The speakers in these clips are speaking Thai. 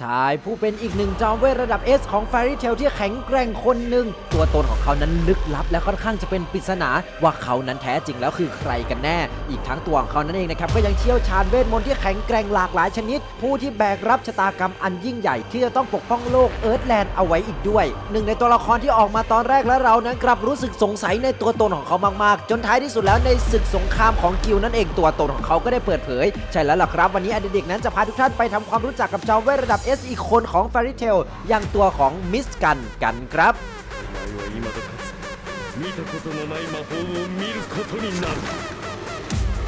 ชายผู้เป็นอีกหนึ่งจอมเวทระดับ S ของ Fairy Tail ที่แข็งแกร่งคนหนึ่ง ตัวตนของเขานั้นลึกลับและค่อนข้างจะเป็นปริศนาว่าเขานั้นแท้จริงแล้วคือใครกันแน่ อีกทั้งตัวของเขานั้นเองนะครับก็ยังเชี่ยวชาญเวทมนต์ที่แข็งแกร่งหลากหลายชนิด ผู้ที่แบกรับชะตากรรมอันยิ่งใหญ่ที่จะต้องปกป้องโลกเอิร์ธแลนด์เอาไว้อีกด้วย หนึ่งในตัวละครที่ออกมาตอนแรกและเรานั้นกลับรู้สึกสงสัยในตัวตนของเขามากๆ จนท้ายที่สุดแล้วในศึกสงครามของกิลนั่นเองตัวตนของเขาก็ได้เปิดเผย ใช่แล้วล่ะครับ วันนี้อดีเด็กนั้นจะพาทุกท่านไปทำความรู้จักกับจอมเวทระดับ S อีกคนของ Fairy Tail อย่างตัวของมิสกันกันครับ お前は未だかつて見たことのない魔法を見ることになる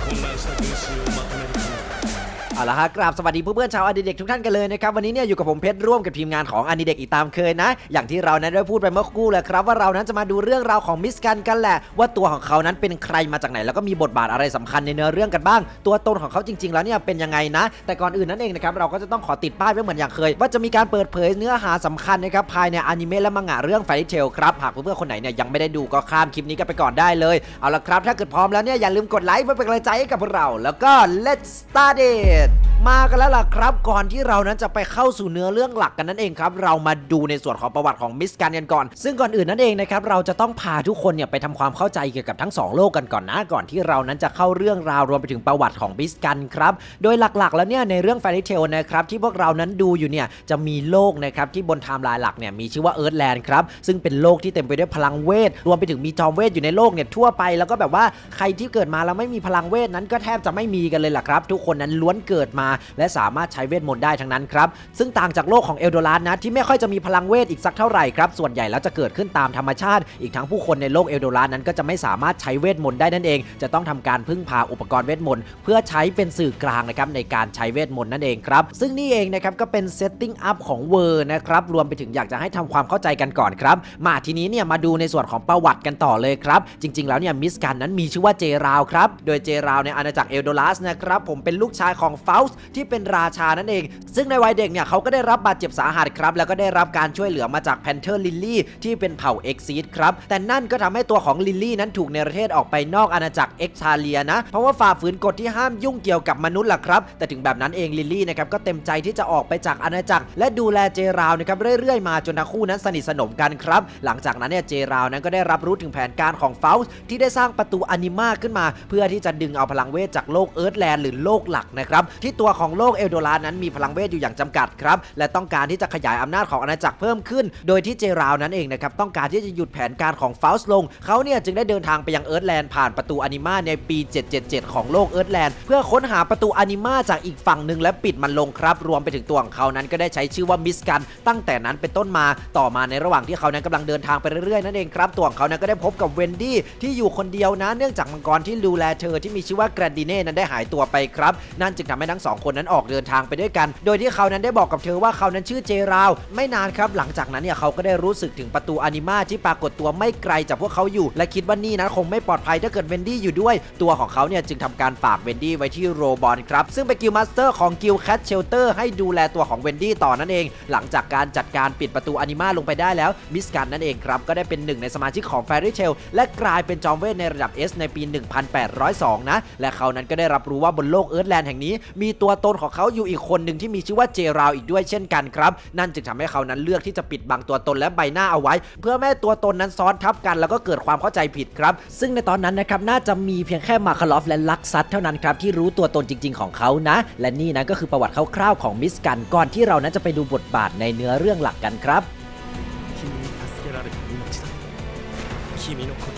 混乱した群衆をまとめるため เอาละฮะกราบสวัสดีเพื่อนๆชาวอดีเด็กทุกท่านกันเลยนะครับวันนี้เนี่ยอยู่กับผมเพชรร่วมกับทีมงานของอดีเด็กอีกตามเคยนะ อย่างที่เรานั้นได้พูดไปเมื่อครู่แล้วครับว่าเรานั้นจะมาดูเรื่องราวของมิสกันกันแหละ ว่าตัวของเขานั้นเป็นใครมาจากไหน แล้วก็มีบทบาทอะไรสำคัญในเนื้อเรื่องกันบ้าง ตัวตนของเขาจริง ๆ แล้วเนี่ยเป็นยังไงนะ แต่ก่อนอื่นนั่นเองนะครับเราก็จะต้องขอติดป้ายไว้เหมือนอย่างเคย ว่าจะมีการเปิดเผยเนื้อหาสำคัญนะครับภายในอนิเมะและมังงะเรื่องไฟเทลครับหากเพื่อนๆคนไหนเนี่ยยังไม่ได้ดูก็ข้ามคลิปนี้กันไปก่อนได้เลยเอาละครับถ้าเกิดพร้อมแล้วเนี่ยอย่าลืมกดไลค์เพื่อเป็นกำลังใจให้กับพวกเรา แล้วก็ let's start it มากันแล้วล่ะครับ ก่อนที่เรานั้นจะไปเข้าสู่เนื้อเรื่องหลักกันนั่นเองครับ เรามาดูในส่วนของประวัติของมิสกันกันก่อน ซึ่งก่อนอื่นนั่นเองนะครับ เราจะต้องพาทุกคนเนี่ยไปทำความเข้าใจเกี่ยวกับทั้งสองโลกกันก่อนนะ ก่อนที่เรานั้นจะเข้าเรื่องราวรวมไปถึงประวัติของมิสกันครับ โดยหลักๆ แล้วเนี่ยในเรื่อง Fairy Tail นะครับที่พวกเรานั้นดูอยู่เนี่ยจะมีโลกนะครับที่บนไทม์ไลน์หลักเนี่ยมีชื่อว่าเอิร์ธแลนด์ครับซึ่งเป็นโลกที่เต็มไปด้วยพลังเวท รวมไปถึงมีจอมเวทอยู่ในโลกเนี่ยทั่วไป แล้วก็แบบว่าใครที่เกิดมาแล้วไม่มีพลังเวทนั้นก็แทบจะไม่มีกันเลยล่ะครับ ทุกคนนั้นล้วนเกิดมา และสามารถใช้เวทมนต์ได้ทั้งนั้นครับซึ่งต่างจากโลกของเอลโดราสนะที่ไม่ค่อยจะมีพลังเวทอีกสักเท่าไหร่ครับส่วนใหญ่แล้วจะเกิดขึ้นตามธรรมชาติ อีกทั้งผู้คนในโลกเอลโดราสนั้นก็จะไม่สามารถใช้เวทมนต์ได้นั่นเอง จะต้องทำการพึ่งพาอุปกรณ์เวทมนต์เพื่อใช้เป็นสื่อกลางนะครับในการใช้เวทมนต์นั่นเองครับซึ่งนี่เองนะครับก็เป็นเซตติ้งอัพของเวอร์นะครับรวมไปถึงอยากจะให้ทำความเข้าใจกันก่อนครับมาทีนี้เนี่ยมาดูในส่วนของประวัติกันต่อเลยครับจริง ๆ แล้วเนี่ยมิสกันนั้นมีชื่อว่าเจราวครับโดยเจราวในอาณาจักรเอลโดรัสนะครับผมเป็นลูกชายของฟาสที่เป็นราชานั่นเอง ซึ่งในวัยเด็กเนี่ยเขาก็ได้รับบาดเจ็บสาหัสครับ แล้วก็ได้รับการช่วยเหลือมาจากแพนเทอร์ลิลลี่ที่เป็นเผ่าเอ็กซีดครับ แต่นั่นก็ทำให้ตัวของลิลลี่นั้นถูกเนประเทศออกไปนอกอาณาจักรเอ็กชาเลียนะ เพราะว่าฝ่าฝืนกฎที่ห้ามยุ่งเกี่ยวกับมนุษย์ล่ะครับ แต่ถึงแบบนั้นเองลิลลี่นะครับก็เต็มใจที่จะออกไปจากอาณาจักร และดูแลเจราวนะครับเรื่อยๆมาจนทั้งคู่นั้นสนิทสนมกันครับ หลังจากนั้นเนี่ยเจราวนั้นก็ได้รับรู้ถึงแผนการของเฟลส์ที่ได้สร้างประตูอนิมาขึ้นมา เพื่อที่จะดึงเอาพลังเวทจากโลกเอิร์ธแลนด์หรือโลกหลักนะครับที่ตัวของโลกเอลโดรานั้นมีพลังเวทอยู่อย่างจำกัดครับ และต้องการที่จะขยายอำนาจของอาณาจักรเพิ่มขึ้น โดยที่เจราวนั้นเองนะครับต้องการที่จะหยุดแผนการของเฟลส์ลง เขาเนี่ยจึงได้เดินทางไปยังเอิร์ธแลนด์ผ่านประตูอนิมาในปี 777 ของโลกเอิร์ธแลนด์เพื่อค้นหาประตูอนิมาจากอีกฝั่งหนึ่งและปิดมันลงครับ รวมไปถึงตัวของเขานั้นก็ได้ใช้ชื่อว่ามิสกัน ตั้งแต่นั้นเป็นต้นมาต่อมาในระหว่างที่เขานั้นกำลังเดินทางไปเรื่อยๆนั่นเองครับตัวของเขานั้นก็ได้พบกับเวนดี้ที่อยู่คนเดียวนะ เนื่องจากมังกรที่ดูแลเธอที่มีชื่อว่าแกรนดิเน่นั้นได้หายตัวไปครับ นั่นจึงทำให้ทั้งสองคนนั้นออกเดินทางไปด้วยกัน โดยที่เขานั้นได้บอกกับเธอว่าเขานั้นชื่อเจราว ไม่นานครับหลังจากนั้นเนี่ยเขาก็ได้รู้สึกถึงประตูอนิมาที่ปรากฏตัวไม่ไกลจากพวกเขาอยู่ และคิดว่านี่นั้นคงไม่ปลอดภัยถ้าเกิดเวนดี้อยู่ด้วย ตัวของเขาเนี่ยจึงทำการฝากเวนดี้ไว้ที่โรบอนครับ ซึ่งเป็นกิลมาสเตอร์ของกิลแคทเชลเตอร์ให้ดูแลตัวของเวนดี้ต่อนั่นเอง หลังจากการจัดการปิดประตูอนิมาลงไปได้แล้วมิสกันนั่นเองครับก็ได้เป็นหนึ่งในสมาชิกของ Fairy Tail และกลายเป็นจอมเวทในระดับ S ในปี 1802 นะ และเขานั้นก็ได้รับรู้ว่าบนโลกเอิร์ธแลนด์แห่งนี้มีตัวตนของเขาอยู่อีกคนหนึ่งที่มีชื่อว่าเจราวอีกด้วยเช่นกันครับ นั่นจึงทำให้เขานั้นเลือกที่จะปิดบังตัวตนและใบหน้าเอาไว้ เพื่อไม่ให้ตัวตนนั้นซ้อนทับกัน แล้วก็เกิดความเข้าใจผิดครับ ซึ่งในตอนนั้นนะครับน่าจะมีเพียงแค่มาคาลอฟและลักซัตเท่านั้นครับที่รู้ตัวตนจริง ๆ ของเขานะ และนี่นะก็คือประวัติคร่าวๆของมิสกันก่อนที่เรานั้นจะไปดูบทบาทในเนื้อเรื่องหลักกันครับ 君に助けられた命だ君の故郷を守れてよかった と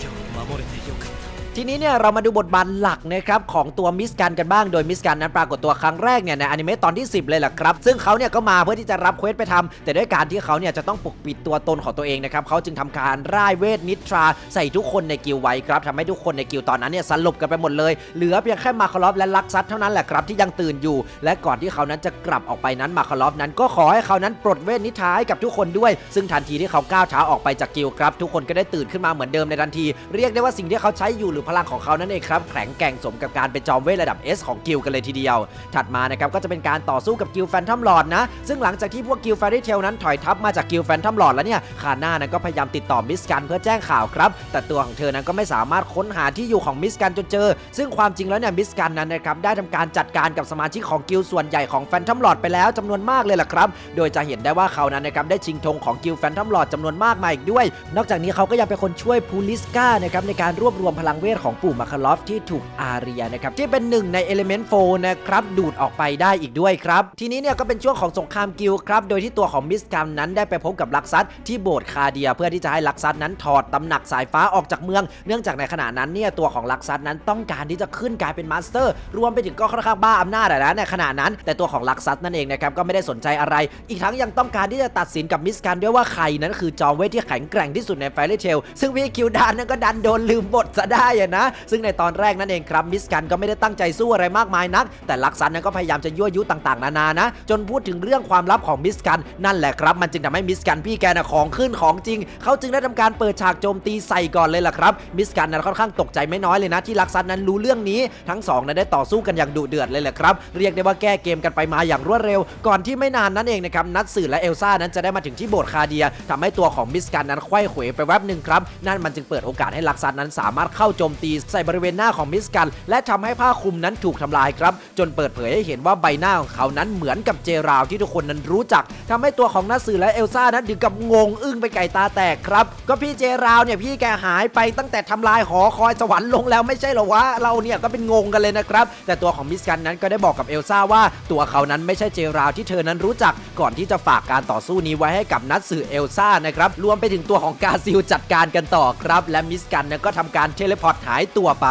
ทีนี้เนี่ยเรามาดูบทบาทหลักนะครับของตัวมิสกันกันบ้างโดยมิสกันนั้นปรากฏตัวครั้งแรกเนี่ยในอนิเมะตอนที่ 10 เลยแหละครับ ซึ่งเขาเนี่ยก็มาเพื่อที่จะรับเควสไปทำแต่ด้วยการที่เขาเนี่ยจะต้องปกปิดตัวตนของตัวเองนะครับเขาจึงทำการร่ายเวทนิทราใส่ทุกคนในกิลไว้ครับทำให้ทุกคนในกิลตอนนั้นเนี่ยสลบกันไปหมดเลย เหลือเพียงแค่มาคาลอฟและลักซัตเท่านั้นแหละครับที่ยังตื่นอยู่ และก่อนที่เขานั้นจะกลับออกไปนั้นมาคาลอฟนั้นก็ขอให้เขานั้นปลดเวทนิทราให้กับทุกคนด้วย ซึ่งทันทีที่เขาก้าวเท้าออกไปจากกิลครับทุกคนก็ได้ตื่นขึ้นมาเหมือนเดิมในทันที เรียกได้ว่าสิ่งที่เขาใช้อยู่หรือลังของเขานั่นเองครับแข็งแกร่งสมกับการเป็นจอมเวทระดับ S ของกิลกันเลยทีเดียว ถัดมานะครับก็จะเป็นการต่อสู้กับกิลแฟนทอมลอดนะ ซึ่งหลังจากที่พวกกิลแฟรี่เทลนั้นถอยทัพมาจากกิลแฟนทอมลอดแล้วเนี่ยคาน่านั้นก็พยายามติดต่อมิสกันเพื่อแจ้งข่าวครับ แต่ตัวของเธอนั้นก็ไม่สามารถค้นหาที่อยู่ของมิสกันจนเจอ ซึ่งความจริงแล้วเนี่ยมิสกันนั้นนะครับได้ทำการจัดการกับสมาชิกของกิลส่วนใหญ่ของแฟนทอมลอดไปแล้วจำนวนมากเลยล่ะครับ โดยจะเห็นได้ว่าเขานั้นนะครับได้ชิงธงของกิลแฟนทอมลอร์ดจำนวนมากมาอีกด้วย นอกจากนี้เขาก็ยังเป็นคนช่วยพูลิสกานะครับในการรวบรวมพลังเวทของปู่มาคาลอฟที่ถูกอาเรียนะครับที่เป็นหนึ่งในเอลิเมนต์โฟนะครับดูดออกไปได้อีกด้วยครับทีนี้เนี่ยก็เป็นช่วงของสงครามกิลครับโดยที่ตัวของมิสกัมนั้นได้ไปพบกับลักซัสที่โบสถ์คาเดีย เพื่อที่จะให้ลักซัสนั้นถอดตำหนักสายฟ้าออกจากเมือง เนื่องจากในขณะนั้นเนี่ยตัวของลักซัสนั้นต้องการที่จะขึ้นกลายเป็นมาสเตอร์ รวมไปถึงก็ค่อนข้างบ้าอำนาจอะนะในขณะนั้น แต่ตัวของลักซัสนั่นเองนะครับก็ไม่ได้สนใจอะไร อีกทั้งยังต้องการที่จะตัดสินกับมิสกันด้วยว่าใครนั้นคือจอมเวทที่แข็งแกร่งที่สุดในไฟเรเชลซึ่งพี่คิวดานนั้นก็ดันโดนลืมบทซะได้อะนะ ซึ่งในตอนแรกนั่นเองครับมิสกันก็ไม่ได้ตั้งใจสู้อะไรมากมายนัก แต่ลักซันนั้นก็พยายามจะยั่วยุต่างๆ นานานะ จนพูดถึงเรื่องความลับของมิสกันนั่นแหละครับ มันจึงทำให้มิสกันพี่แกนะของขึ้นของจริง เขาจึงได้ทำการเปิดฉากโจมตีใส่ก่อนเลยล่ะครับมิสกันนั้นค่อนข้างตกใจไม่น้อยเลยนะที่ลักซันนั้นรู้เรื่องนี้ทั้งสองนั้นได้ต่อสู้กันอย่างดุเดือดเลยแหละครับเรียกได้ว่าแก้เกมกันไปมาอย่างรวดเร็ว ก่อนที่ไม่นานนั่นเองนะครับนัดสื่อและเอลซ่านั้นจะได้มาถึงที่โบสถ์คาเดียทำให้ตัวของมิสกันนั้นไขว้เขวไปแวบหนึ่งครับนั่นมันจึงเปิดโอกาสให้ลักซันนั้นสามารถเข้าโจมตีใส่บริเวณหน้าของมิสกัน และทำให้ผ้าคลุมนั้นถูกทำลายครับ จนเปิดเผยให้เห็นว่าใบหน้าของเขานั้นเหมือนกับเจราวที่ทุกคนนั้นรู้จักทำให้ตัวของนัดสื่อและเอลซ่านั้นถึงกับงงอึ้งไปไก่ตาแตกครับ ก็พี่เจราวเนี่ยพี่แกหายไปตั้งแต่ทำลายหอคอยสวรรค์ลงแล้วไม่ใช่เหรอวะเราเนี่ยก็เป็นงงกันเลยนะครับ แต่ตัวของมิสกันนั้นก็ได้บอกกับเอลซ่าว่าตัวเขานั้นไม่ใช่เจราวที่เธอนั้นรู้จัก ก่อนที่จะฝากการต่อสู้นี้ไว้ให้กับนัดสื่อเอลซ่านะครับรวมไปถึงตัวของกาซิลจัดการกันต่อครับ และมิสกันนี่ยก็ทำการเทเลพอร์ตหายตัวไป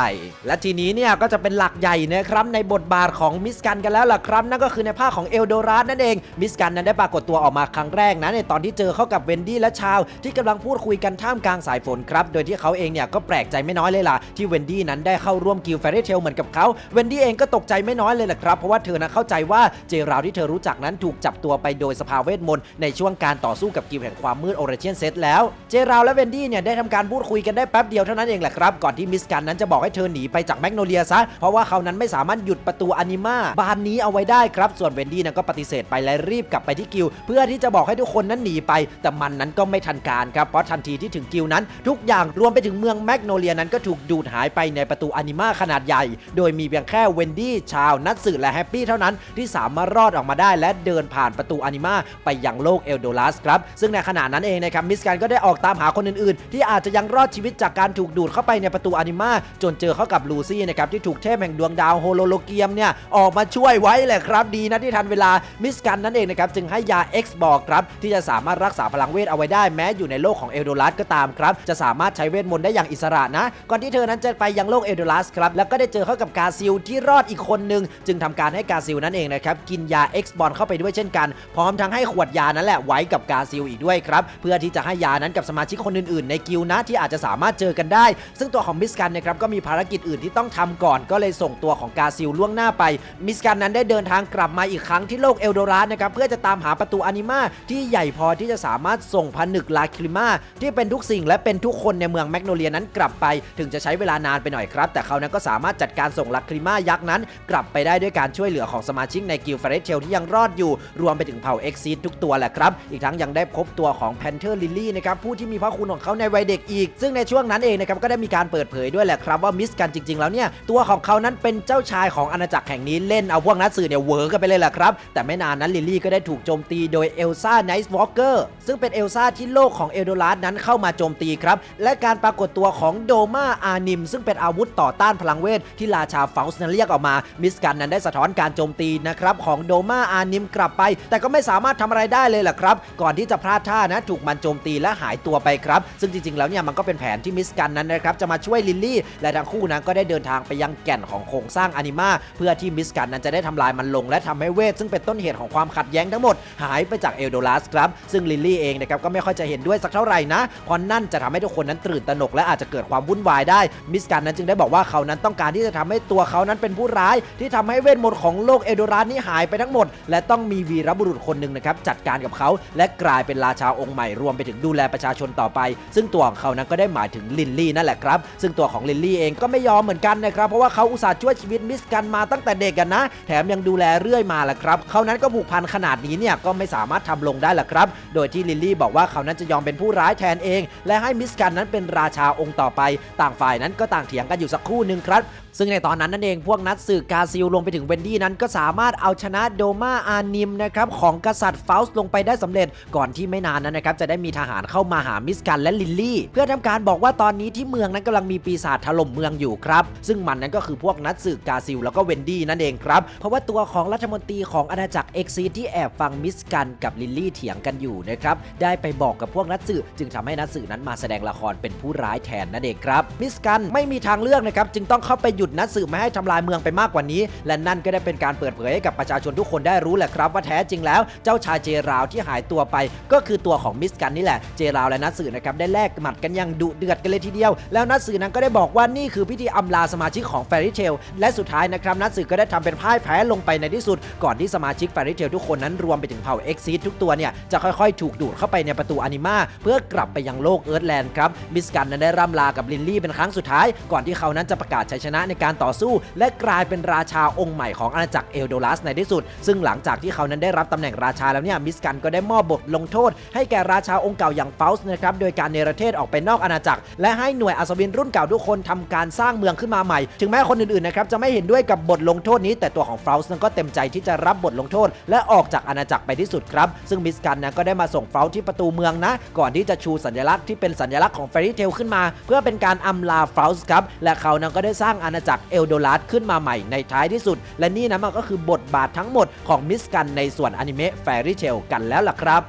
และทีนี้เนี่ยก็จะเป็นหลักใหญ่นะครับในบทบาทของมิสกันกันแล้วล่ะครับนั่นก็คือในภาคของเอลโดราสนั่นเองมิสกันนั้นได้ปรากฏตัวออกมาครั้งแรกนะในตอนที่เจอเข้ากับเวนดี้และชาว ที่กำลังพูดคุยกันท่ามกลางสายฝนครับโดยที่เขาเองเนี่ยก็แปลกใจไม่น้อยเลยล่ะที่เวนดี้นั้นได้เข้าร่วมกิลแฟร์เทลเหมือนกับเขาเวนดี้เองก็ตกใจไม่น้อยเลยแหละครับเพราะว่าเธอนะเข้าใจว่าเจราวที่เธอรู้จักนั้นถูกจับตัวไปโดยสภาเวทมนต์ในช่วงการต่อสู้กับกิลแห่งความมืดโอเรเชียนเซตแล้ว เจราวและเวนดี้เนี่ยได้ทำการพูดคุยกันได้แป๊บเดียวเท่านั้นเองแหละครับก่อนที่มิสกันนั้นจะบอกให้เธอหนีไปจากแมกโนเลียซะ เพราะว่าเขานั้นไม่สามารถหยุดประตูอนิมาบานนี้เอาไว้ได้ครับ ส่วนเวนดี้นั้นก็ปฏิเสธไปและรีบกลับไปที่กิลเพื่อที่จะบอกให้ทุกคนนั้นหนีไป แต่มันนั้นก็ไม่ทันการครับ เพราะทันทีที่ถึงกิลนั้น ทุกอย่างรวมไปถึงเมืองแมกโนเลียนั้นก็ถูกดูดหายไปในประตูอนิมาขนาดใหญ่ โดยมีเพียงแค่เวนดี้ชาวนัตสึและแฮปปี้เท่านั้นที่สามารถรอดออกมาได้ และเดินผ่านประตูอนิมาไปยังโลกเอลโดรัสครับซึ่งในขณะนั้นเองนะครับมิสกันก็ได้ออกตามหาคนอื่นๆ ที่อาจจะยังรอดชีวิตจากการถูกดูดเข้าไปในประตูอนิมาจนเจอเข้ากับลูซี่นะครับที่ถูกเทพแห่งดวงดาวโฮโลโลเกียมเนี่ยออกมาช่วยไว้แหละครับ ดีนะที่ทันเวลามิสกันนั่นเองนะครับจึงให้ยา X บอกครับที่จะสามารถรักษาพลังเวทเอาไว้ได้แม้อยู่ในโลกของเอลโดรัสก็ตามครับจะสามารถใช้เวทมนต์ได้อย่างอิสระนะก่อนที่เธอนั้นจะไปยังโลกเอลโดรัสครับแล้วก็ได้เจอเข้ากับกาซิลที่รอดอีกคนนึง จึงทำการให้กาซิลนั่นเองนะครับกินยา X บอลเข้าไปด้วยเช่นกัน พร้อมทั้งให้ขวดยานั่นแหละไว้กับกาซิลอีกด้วยครับเพื่อที่จะให้ยานั้นกับสมาชิกคนอื่นๆ ในกิลนะที่อาจจะสามารถเจอกันได้ ซึ่งตัวของมิสกันนะครับก็มีภารกิจอื่นที่ต้องทำก่อน ก็เลยส่งตัวของกาซิลล่วงหน้าไป มิสกันนั้นได้เดินทางกลับมาอีกครั้งที่โลกเอลโดรัสนะครับเพื่อจะตามหาประตูอนิมาที่ใหญ่พอที่จะสามารถส่งผนึกลาคริมาที่เป็นทุกสิ่งและเป็นทุกคนในเมืองแมกโนเลียนั้นกลับไป ถึงจะใช้เวลานานไปหน่อยครับ แต่เขานั้นก็สามารถจัดการส่งลาคริมายักษ์นั้น กลับไปได้ด้วยการช่วยเหลือของสมาชิกในกิลเฟรเทลที่ยังรอดอยู่ รวมไปถึงเผ่าเอ็กซีทุกตัวแหละครับอีกทั้งยังได้พบตัวของแพนเทอร์ลิลลี่นะครับผู้ที่มีพระคุณของเขาในวัยเด็กอีก ซึ่งในช่วงนั้นเองนะครับก็ได้มีการเปิดเผยด้วยแหละครับว่ามิสกันจริง ๆ แล้วเนี่ยตัวของเขานั้นเป็นเจ้าชายของอาณาจักรแห่งนี้เล่นเอาพวกนักสื่อเนี่ยเวอร์กันไปเลยแหละครับแต่ไม่นานนั้นลิลลี่ก็ได้ถูกโจมตีโดยเอลซ่าไนท์วอล์กเกอร์ซึ่งเป็นเอลซ่าที่โลกของเอลโดรัสนั้นเข้ามาโจมตีครับและการปรากฏตัวของโดมาอานิม ซึ่งเป็นอาวุธต่อต้านพลังเวทที่ราชาเฟลส์นั้นเรียกออกมามิสกันนั้นได้สะท้อนการโจมตีนะครับของโดมาอานิมกลับไป แต่ก็ไม่สามารถทำอะไรได้เลยแหละครับ ก่อนที่จะพลาดท่านะถูกมันโจมตีและหายตัวไปครับ ซึ่งจริงๆแล้วเนี่ยมันก็เป็นแผนที่มิสกันนั้นนะครับจะมาช่วยลิลลี่ และทั้งคู่นั้นก็ได้เดินทางไปยังแก่นของโครงสร้างอนิมาเพื่อที่มิสกันนั้นจะได้ทำลายมันลง และทำให้เวทซึ่งเป็นต้นเหตุของความขัดแย้งทั้งหมด หายไปจากเอลโดรัสครับ ซึ่งลิลลี่เองนะครับก็ไม่ค่อยจะเห็นด้วยสักเท่าไหร่นะเพราะนั่นจะทำให้ทุกคนนั้นตื่นตระหนกและอาจจะเกิดความวุ่นวายได้มิสกันนั้นจึงได้บอกว่าเขานั้นต้องการที่จะทำให้ตัวเขานั้นเป็นผู้ร้าย ที่ทำให้เวทมนต์ของโลกเอลโดรัสนี้หายไปทั้งหมด และต้องมีวีรบุรุษคนหนึ่งนะครับจัดการกับเขา และกลายเป็นราชาองค์ใหม่รวมไปถึงดูแลประชาชนต่อไป ซึ่งตัวของเขานั้นก็ได้หมายถึงลินลี่นั่นแหละครับซึ่งตัวของลิลลี่เองก็ไม่ยอมเหมือนกันนะครับ เพราะว่าเขาอุตส่าห์ช่วยชีวิตมิสกันมาตั้งแต่เด็กกันนะ แถมยังดูแลเรื่อยมาแหละครับเขานั้นก็ผูกพันขนาดนี้เนี่ยก็ไม่สามารถทำลงได้แหละครับ โดยที่ลิลลี่บอกว่าเขานั้นจะยอมเป็นผู้ร้ายแทนเอง และให้มิสกันนั้นเป็นราชาองค์ต่อไป ต่างฝ่ายนั้นก็ต่างเถียงกันอยู่สักครู่หนึ่งครับซึ่งในตอนนั้นนั่นเองพวกนัดสืบกาซิลลงไปถึงเวนดี้นั้นก็สามารถเอาชนะโดมาอานิมนะครับของกษัตริย์ฟาสต์ลงไปได้สำเร็จก่อนที่ไม่นานนั้นนะครับจะได้มีทหารเข้ามาหามิสกันและลิลลี่ เพื่อทำการบอกว่าตอนนี้ที่เมืองนั้นกำลังมีปศาจถล่มเมืองอยู่ครับ ซึ่งมันนั้นก็คือพวกนัดสืบกาซิลแล้วก็เวนดี้นั่นเองครับ เพราะว่าตัวของรัฐมนตรีของอาณาจักรเอ็กซีที่แอบฟังมิสกันกับลิลลี่เถียงกันอยู่นะครับ ได้ไปบอกกับพวกนัดสืบจึงทำให้นัดสืบนั้นมาแสดงละครเป็นผู้ร้ายแทนนั่นเองครับ มิสกันไม่มีทางเลือกนะครับ จึงต้องเข้าไปหยุดนัดสืบไม่ให้ทำลายเมืองไปมากกว่านี้ และนั่นก็ได้เป็นการเปิดเผยให้กับประชาชนทุกคนได้รู้แหละครับ ว่าแท้จริงแล้วเจ้าชายเจราวที่หายตัวไป ก็คือตัวของมิสกันนี่แหละเจราวและนัดสืบนะครับได้แลกหมัดกันอย่างดุเดือดกันเลยทีเดียว แล้วนัดสืบนั้นก็ได้บอกว่านี่คือพิธีอำลาสมาชิกของแฟรี่เทลและสุดท้ายนะครับนัดสืบก็ได้ทำเป็นพ่ายแพ้ลงไปในที่สุด ก่อนที่สมาชิกแฟรี่เทลทุกคนนั้นรวมไปถึงเผ่าเอ็กซีทุกตัวเนี่ยจะค่อยๆ ถูกดูดเข้าไปในประตูอนิมาเพื่อกลับไปยังโลกเอิร์ธแลนด์ครับมิสกันนั้นได้ร่ำลากับลินลี่เป็นครั้งสุดท้าย ก่อนที่เขานั้นจะประกาศชัยชนะในการต่อสู้ และกลายเป็นราชาองค์ใหม่ของอาณาจักรเอลโดรัสในที่สุด ซึ่งหลังจากที่เขานั้นได้รับตำแหน่งราชาแล้วเนี่ยมิสกันก็ได้มอบบทลงโทษ ให้แก่ราชาองค์เก่าอย่างเฟลส์นะครับโดยการเนรเทศออกไปนอกอาณาจักร และให้หน่วยอัศวินรุ่นเก่าทุกคนทำการสร้างเมืองขึ้นมาใหม่ ถึงแม้คนอื่นๆนะครับจะไม่เห็นด้วยกับบทลงโทษนี้ แต่ตัวของเฟลส์นั้นก็เต็มใจที่จะรับบทลงโทษ และออกจากอาณาจักรไปที่สุดครับ ซึ่งมิสกันนะก็ได้มาส่งเฟลส์ที่ประตูเมืองนะ ก่อนที่จะชูสัญลักษณ์ที่เป็นสัญลักษณ์ของเฟรี่เทลขึ้นมา เพื่อเป็นการอำลาเฟลส์ครับและเขานั้นก็ได้สร้างอาณาจักรเอลโดรัสขึ้นมาใหม่ในท้ายที่สุด และนี่นะมันก็คือบทบาททั้งหมดของมิสกันในส่วนอนิเมะแฟรี่เทลกันแล้วล่ะครับ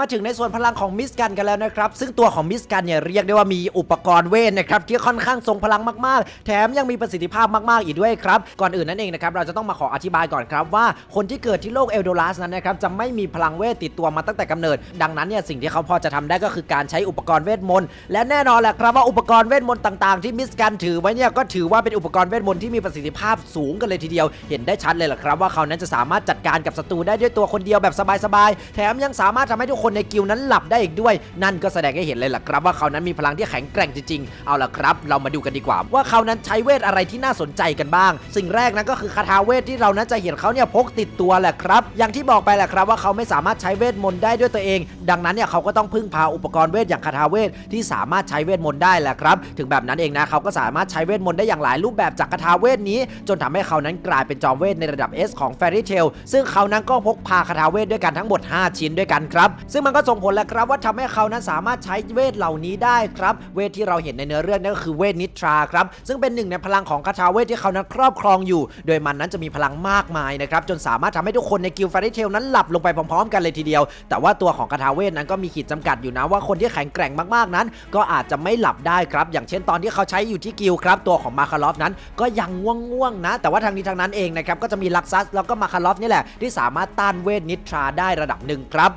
มาถึงในส่วนพลังของมิสกันกันแล้วนะครับ ซึ่งตัวของมิสกันเนี่ยเรียกได้ว่ามีอุปกรณ์เวทนะครับที่ค่อนข้างทรงพลังมากๆ แถมยังมีประสิทธิภาพมากๆอีกด้วยครับ ก่อนอื่นนั่นเองนะครับเราจะต้องมาขออธิบายก่อนครับว่าคนที่เกิดที่โลกเอลโดรัสนั้นนะครับจะไม่มีพลังเวทติดตัวมาตั้งแต่กำเนิด ดังนั้นเนี่ยสิ่งที่เขาพอจะทำได้ก็คือการใช้อุปกรณ์เวทมนต์และแน่นอนแหละครับว่าอุปกรณ์เวทมนต์ต่างๆที่มิสกันถือไว้เนี่ยก็ถือว่าเป็นอุปกรณ์เวทมนต์ที่มีประสิทธิภาพสูงกันเลยทีเดียว เห็นได้ชัดเลยแหละครับว่าเขานั้นจะสามารถจัดการกับศัตรูได้ด้วยตัวคนเดียวแบบสบายๆแถมยังสามารถทำให้ทุกคนในกิลนั้นหลับได้อีกด้วย นั่นก็แสดงให้เห็นเลยล่ะครับว่าเขานั้นมีพลังที่แข็งแกร่งจริงๆ เอาล่ะครับ เรามาดูกันดีกว่า ว่าเขานั้นใช้เวทอะไรที่น่าสนใจกันบ้าง สิ่งแรกนั้นก็คือคาถาเวทที่เรานั้นจะเห็นเขาเนี่ยพกติดตัวแหละครับ อย่างที่บอกไปแหละครับว่าเขาไม่สามารถใช้เวทมนต์ได้ด้วยตัวเอง ดังนั้นเนี่ยเขาก็ต้องพึ่งพาอุปกรณ์เวทอย่างคาถาเวทที่สามารถใช้เวทมนต์ได้แหละครับ ถึงแบบนั้นเองนะเขาก็สามารถใช้เวทมนต์ได้อย่างหลายรูปแบบจากคาถาเวทนี้ จนทำให้เขานั้นกลายเป็นจอมเวทในระดับ S ของ Fairy Tail ซึ่งเขานั้นก็พกพาคาถาเวทด้วยกันทั้งหมด 5 ชิ้นด้วยกันครับซึ่งมันก็ส่งผลแหละครับว่าทำให้เขานั้นสามารถใช้เวทเหล่านี้ได้ครับ เวทที่เราเห็นในเนื้อเรื่องนั่นก็คือเวทนิทราครับ ซึ่งเป็นหนึ่งในพลังของคาถาเวทที่เขานั้นครอบครองอยู่ โดยมันนั้นจะมีพลังมากมายนะครับจนสามารถทำให้ทุกคนในกิลด์ Fairy Tail นั้นหลับลงไปพร้อมๆ กันเลยทีเดียว แต่ว่าตัวของคาถาเวทนั้นก็มีขีดจำกัดอยู่นะว่าคนที่แข็งแกร่งมากๆนั้น ก็อาจจะไม่หลับได้ครับ อย่างเช่นตอนที่เขาใช้อยู่ที่กิลครับตัวของมาคารอฟนั้นก็ยังง่วงๆนะ แต่ว่าทางนี้ทางนั้นเองนะครับก็จะมีลักซัสแล้วก็มาคารอฟนี่แหละที่สามารถต้านเวทนิทราได้ระดับหนึ่งครับ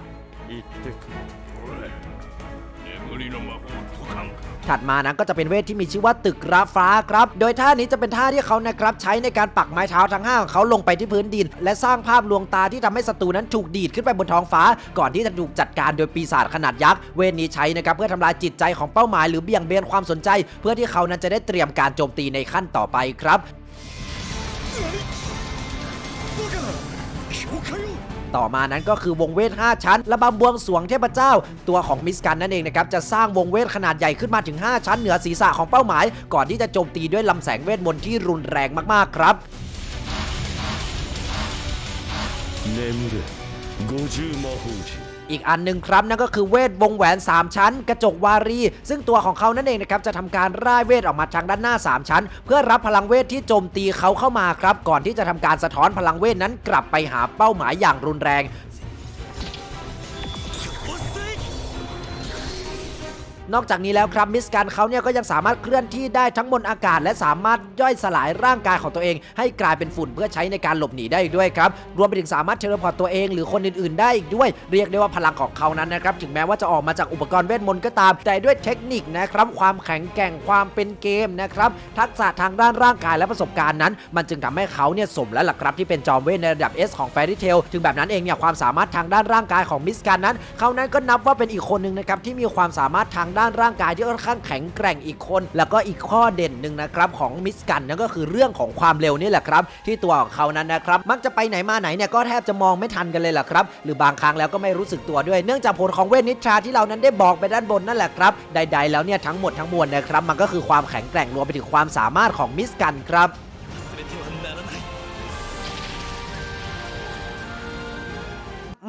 อีกดึกถัดมานั้นก็จะเป็นเวทที่มีชื่อว่าตึกราฟ้าครับ โดยท่านี้จะเป็นท่าที่เขานะครับใช้ในการปักไม้เท้าทั้งห้าของเขาลงไปที่พื้นดิน และสร้างภาพลวงตาที่ทำให้ศัตรูนั้นถูกดีดขึ้นไปบนท้องฟ้า ก่อนที่จะถูกจัดการโดยปีศาจขนาดยักษ์ เวทนี้ใช้นะครับเพื่อทำลายจิตใจของเป้าหมายหรือเบี่ยงเบนความสนใจ เพื่อที่เขานั้นจะได้เตรียมการโจมตีในขั้นต่อไปครับ ต่อมานั้นก็คือวงเวท 5 ชั้น ระบำบวงสรวงเทพเจ้า ตัวของมิสกันนั่นเองนะครับ จะสร้างวงเวทขนาดใหญ่ขึ้นมาถึง 5 ชั้นเหนือศีรษะของเป้าหมาย ก่อนที่จะโจมตีด้วยลำแสงเวทมนต์ที่รุนแรงมากๆครับ 眠れ五十魔法陣 อีกอันหนึ่งครับนั่นก็คือเวทวงแหวน 3 ชั้น กระจกวารี ซึ่งตัวของเขานั่นเองนะครับจะทำการร่ายเวทออกมาทางด้านหน้า 3 ชั้น เพื่อรับพลังเวทที่โจมตีเขาเข้ามาครับก่อนที่จะทำการสะท้อนพลังเวทนั้นกลับไปหาเป้าหมายอย่างรุนแรง นอกจากนี้แล้วครับมิสกันเขาเนี่ยก็ยังสามารถเคลื่อนที่ได้ทั้งบนอากาศ และสามารถย่อยสลายร่างกายของตัวเอง ให้กลายเป็นฝุ่นเพื่อใช้ในการหลบหนีได้อีกด้วยครับรวมไปถึงสามารถเทเลพอร์ตตัวเองหรือคนอื่นๆ ได้อีกด้วย เรียกได้ว่าพลังของเขานั้นนะครับถึงแม้ว่าจะออกมาจากอุปกรณ์เวทมนต์ก็ตาม แต่ด้วยเทคนิคนะครับความแข็งแกร่งความเป็นเกมนะครับทักษะทางด้านร่างกายและประสบการณ์นั้น มันจึงทำให้เขาเนี่ยสมแล้วล่ะครับที่เป็นจอมเวทในระดับ S ของ Fairy Tail ถึงแบบนั้นเองเนี่ยความสามารถทางด้านร่างกายของมิสกันนั้น เขานั้นก็นับว่าเป็นอีกคนหนึ่งนะครับที่มีความสามารถทางด้านร่างกายที่ค่อนข้างแข็งแกร่งอีกคน แล้วก็อีกข้อเด่นหนึ่งนะครับของมิสกันนั่นก็คือเรื่องของความเร็วนี่แหละครับ ที่ตัวของเขานั้นนะครับมักจะไปไหนมาไหนเนี่ยก็แทบจะมองไม่ทันกันเลยแหละครับ หรือบางครั้งแล้วก็ไม่รู้สึกตัวด้วยเนื่องจากผลของเวทนิทราที่เรานั้นได้บอกไปด้านบนนั่นแหละครับใด ๆ แล้วเนี่ยทั้งหมดทั้งมวลนะครับมันก็คือความแข็งแกร่งรวมไปถึงความสามารถของมิสกันครับ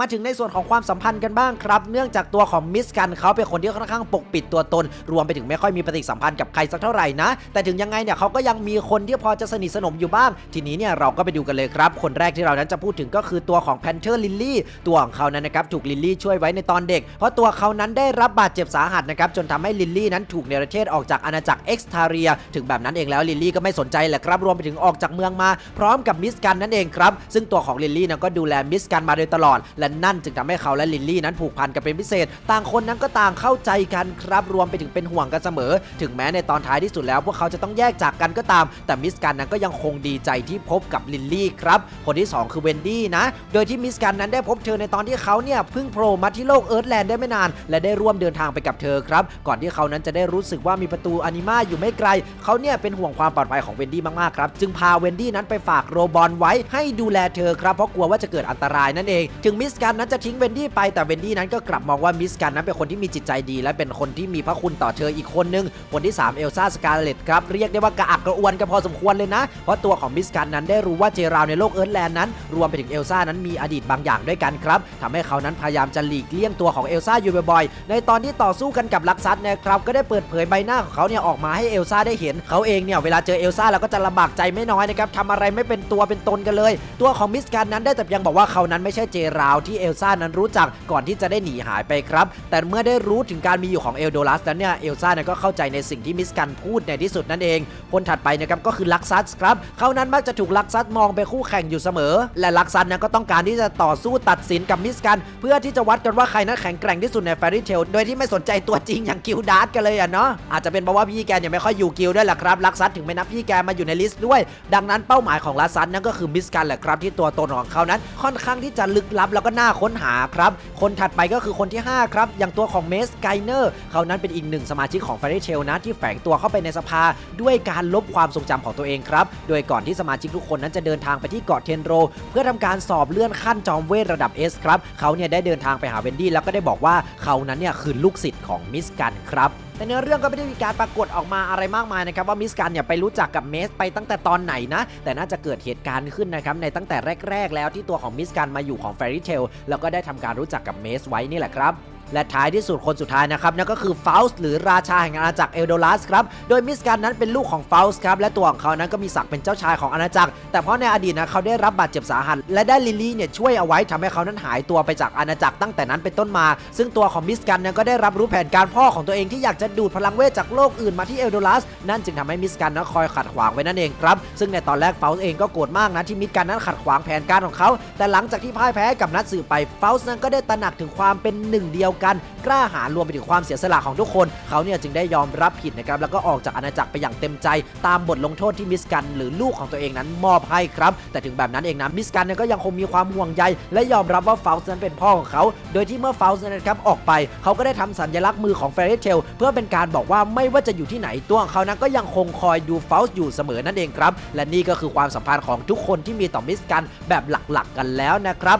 มาถึงในส่วนของความสัมพันธ์กันบ้างครับ เนื่องจากตัวของมิสกันเขาเป็นคนที่ค่อนข้างปกปิดตัวตน รวมไปถึงไม่ค่อยมีปฏิสัมพันธ์กับใครสักเท่าไหร่นะ แต่ถึงยังไงเนี่ยเขาก็ยังมีคนที่พอจะสนิทสนมอยู่บ้าง ทีนี้เนี่ยเราก็ไปดูกันเลยครับ คนแรกที่เรานั้นจะพูดถึงก็คือตัวของแพนเทอร์ลิลลี่ตัวของเขานั้นนะครับถูกลิลลี่ช่วยไว้ในตอนเด็ก เพราะตัวเขานั้นได้รับบาดเจ็บสาหัสนะครับจนทำให้ลิลลี่นั้นถูกเนรเทศออกจากอาณาจักรเอ็กซ์ทาเรีย ถึงแบบนั้นเองแล้วลิลลี่ก็ไม่สนใจแหละครับรวมไปถึงออกจากเมืองมา พร้อมกับมิสกันนั่นเองครับซึ่งตัวของลิลลี่นั้นก็ดูแลมิสกันมาโดยตลอดและนั่นจึงทำให้เขาและลิลลี่นั้นผูกพันกันเป็นพิเศษ ต่างคนนั้นก็ต่างเข้าใจกันครับรวมไปถึงเป็นห่วงกันเสมอ ถึงแม้ในตอนท้ายที่สุดแล้ว พวกเขาจะต้องแยกจากกันก็ตาม แต่มิสกันนั้นก็ยังคงดีใจที่พบกับลิลลี่ครับคนที่สองคือเวนดี้นะ โดยที่มิสกันนั้นได้พบเธอในตอนที่เขาเนี่ยเพิ่งโผล่มาที่โลกเอิร์ธแลนด์ได้ไม่นาน และได้ร่วมเดินทางไปกับเธอครับ ก่อนที่เขานั้นจะได้รู้สึกว่ามีประตูอนิมาอยู่ไม่ไกล เขาเนี่ยเป็นห่วงความปลอดภัยของเวนดี้มากๆครับ จึงพาเวนดี้นั้นไปฝากโรบอลไว้ให้ดูแลเธอครับ เพราะกลัวว่าจะเกิดอันตรายนั่นเอง ถึงมิสสกันนั้นจะทิ้งเวนดี้ไปแต่เวนดี้นั้นก็กลับมองว่ามิสกันนั้นเป็นคนที่มีจิตใจดี และเป็นคนที่มีพระคุณต่อเธออีกคนนึง คนที่ 3 เอลซ่าสกาเลตครับเรียกได้ว่ากระอักกระอ่วนกันพอสมควรเลยนะ เพราะตัวของมิสกันนั้นได้รู้ว่าเจราวในโลกเอิร์ธแลนด์นั้น รวมไปถึงเอลซ่านั้นมีอดีตบางอย่างด้วยกันครับทำให้เขานั้นพยายามจะหลีกเลี่ยงตัวของเอลซ่าอยู่บ่อยๆในตอนที่ต่อสู้กันกับลักซัสนะครับก็ได้เปิดเผยใบหน้าของเขาเนี่ยออกมาให้เอลซ่าได้เห็นเขาเองเนี่ยเวลาเจอเอลซ่าแล้วก็จะลำบากใจไม่น้อยนะครับทำอะไรไม่เป็นตัวเป็นตนกันเลย ตัวของมิสกันนั้นได้แต่เพียงบอกว่าเขานั้นไม่ใช่เจราวที่เอลซ่านั้นรู้จักก่อนที่จะได้หนีหายไปครับ แต่เมื่อได้รู้ถึงการมีอยู่ของเอลโดรัสนั้นเนี่ยเอลซ่าเนี่ยก็เข้าใจในสิ่งที่มิสกันพูดในที่สุดนั่นเอง คนถัดไปนะครับก็คือลักซัสครับเขานั้นมักจะถูกลักซัสมองเป็นคู่แข่งอยู่เสมอ และลักซัสนั้นก็ต้องการที่จะต่อสู้ตัดสินกับมิสกัน เพื่อที่จะวัดกันว่าใครนั้นแข็งแกร่งที่สุดในแฟรี่เทลโดยที่ไม่สนใจตัวจริงอย่างกิลดาร์ดกันเลยอะเนาะอาจจะเป็นเพราะว่าพี่แกเนี่ยไม่ค่อยอยู่กิลด้วยแหละครับลักซัสถึงไม่นับพี่แกมาอยู่ในลิสต์ด้วย ดังนั้นเป้าหมายของลักซัสนั่นก็คือมิสกันแหละครับที่ตัวตนของเขานั้นค่อนข้างที่จะลึกลับแล้วก็น่าค้นหาครับ คนถัดไปก็คือคนที่ห้าครับ อย่างตัวของเมสไกเนอร์เขานั้นเป็นอีกหนึ่งสมาชิกของแฟรี่เทลนะที่แฝงตัวเข้าไปในสภาด้วยการลบความทรงจำของตัวเองครับ โดยก่อนที่สมาชิกทุกคนนั้นจะเดินทางไปที่เกาะเทนโร เพื่อทำการสอบเลื่อนขั้นจอมเวทระดับ S ครับเขาเนี่ยได้เดินทางไปหาเวนดี้แล้วก็ได้บอกว่าเขานั้นเนี่ยคือลูกศิษย์ของมิสกันครับ แต่เนื้อเรื่องก็ไม่ได้มีการปรากฏออกมาอะไรมากมายนะครับว่ามิสกันเนี่ยไปรู้จักกับเมสไปตั้งแต่ตอนไหนนะ แต่น่าจะเกิดเหตุการณ์ขึ้นนะครับในตั้งแต่แรก ๆ แล้วที่ตัวของมิสกันมาอยู่ของแฟรี่เทลแล้วก็ได้ทำการรู้จักกับเมสไว้นี่แหละครับ และท้ายที่สุดคนสุดท้ายนะครับนั่นก็คือฟาส์หรือราชาแห่งอาณาจักรเอลโดรัสครับโดยมิสกันนั้นเป็นลูกของฟาส์ครับและตัวของเขานั้นก็มีศักดิ์เป็นเจ้าชายของอาณาจักร แต่เพราะในอดีตนะเขาได้รับบาดเจ็บสาหัส และได้ลิลี่เนี่ยช่วยเอาไว้ทำให้เขานั้นหายตัวไปจากอาณาจักรตั้งแต่นั้นเป็นต้นมา ซึ่งตัวของมิสกันนั้นก็ได้รับรู้แผนการพ่อของตัวเองที่อยากจะดูดพลังเวทจากโลกอื่นมาที่เอลโดรัสนั่นจึงทำให้มิสกันนั้นคอยขัดขวางไว้นั่นเองครับ ซึ่งในตอนแรกเฟลส์เองก็โกรธมากนะที่มิสกันนั้นขัดขวางแผนการของเขา แต่หลังจากที่พ่ายแพ้กับนัดสื่อไปเฟลส์นั้นก็ได้ตระหนักถึงความเป็นหนึ่งเดียวกัน กล้าหาญรวมไปถึงความเสียสละของทุกคน เขาเนี่ยจึงได้ยอมรับผิดนะครับแล้วก็ออกจากอาณาจักรไปอย่างเต็มใจ ตามบทลงโทษที่มิสกัน หรือลูกของตัวเองนั้นมอบให้ครับ แต่ถึงแบบนั้นเองนะมิสกันเนี่ยก็ยังคงมีความห่วงใย และยอมรับว่าเฟลส์นั้นเป็นพ่อของเขา โดยที่เมื่อเฟลส์นั้นนะครับออกไป เขาก็ได้ทำสัญลักษณ์มือของเฟรเทลเพื่อเป็นการบอกว่าไม่ว่าจะอยู่ที่ไหนตัวของเขานั้นก็ยังคงคอยดูเฟลส์อยู่เสมอนั่นเองครับและนี่ก็คือความสัมพันธ์ของทุกคนที่มีต่อมิสกันแบบหลักๆกันแล้วนะครับ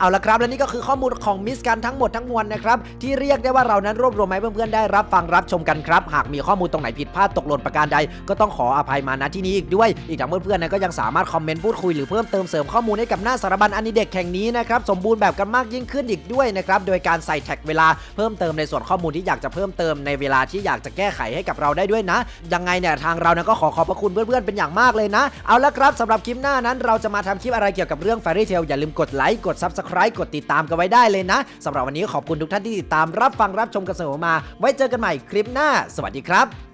เอาละครับและนี่ก็คือข้อมูลของมิสกันทั้งหมดทั้งมวลนะครับที่เรียกได้ว่าเรานั้นรวบรวมมาให้เพื่อนๆได้รับฟังรับชมกันครับ หากมีข้อมูลตรงไหนผิดพลาดตกหล่นประการใด ก็ต้องขออภัยมาณที่นี้อีกด้วย อีกทั้งเพื่อนๆนะก็ยังสามารถคอมเมนต์พูดคุยหรือเพิ่มเติมเสริมข้อมูลให้กับหน้าสารบัญอันนี้เด็กแข่งนี้นะครับสมบูรณ์แบบกันมากยิ่งขึ้นอีกด้วยนะครับโดยการใส่แท็กเวลาเพิ่มเติมในส่วนข้อมูลที่อยากจะเพิ่มเติมในเวลาที่อยากจะแก้ไขให้กับเราได้ด้วยนะ ยังไงเนี่ยทางเรานะก็ขอขอบพระคุณเพื่อนๆเป็นอย่างมากเลยนะ เอาละครับสำหรับคลิปหน้านั้น เราจะมาทำคลิปอะไรเกี่ยวกับเรื่อง Fairy Tail อย่าลืมกดไลค์กด Subscribe subscribe กดติดตามกันไว้ได้เลยนะสำหรับวันนี้ขอบคุณทุกท่านที่ติดตามรับฟังรับชมกันเสมอมา ไว้เจอกันใหม่คลิปหน้า สวัสดีครับ